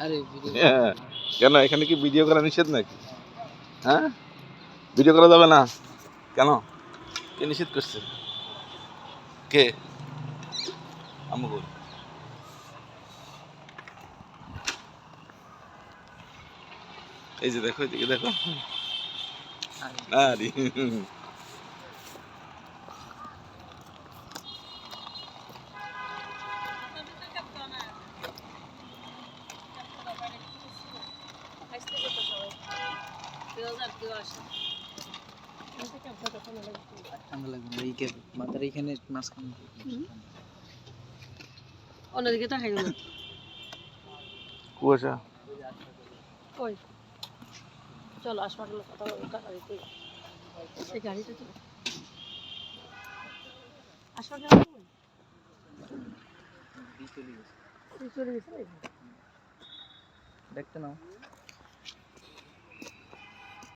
আরে হ্যাঁ। কেন এখানে কি ভিডিও করা নিষেধ নাকি? হ্যাঁ? ভিডিও করা যাবে না? কেন? কে নিষেধ করছে? কে? আম্মু কই? এই যে দেখো এদিকে দেখো। আরে। ঠান্ডা লাগবে এই কে- মাথার এইখানে মাঝখানে। অন্যদিকে তাকাই না। কুয়াশা। কই? চলো হাসপাতালে কথা এই গাড়িটা তো। হাসপাতালে চলে গেছে। চলে গেছে দেখতে নাও।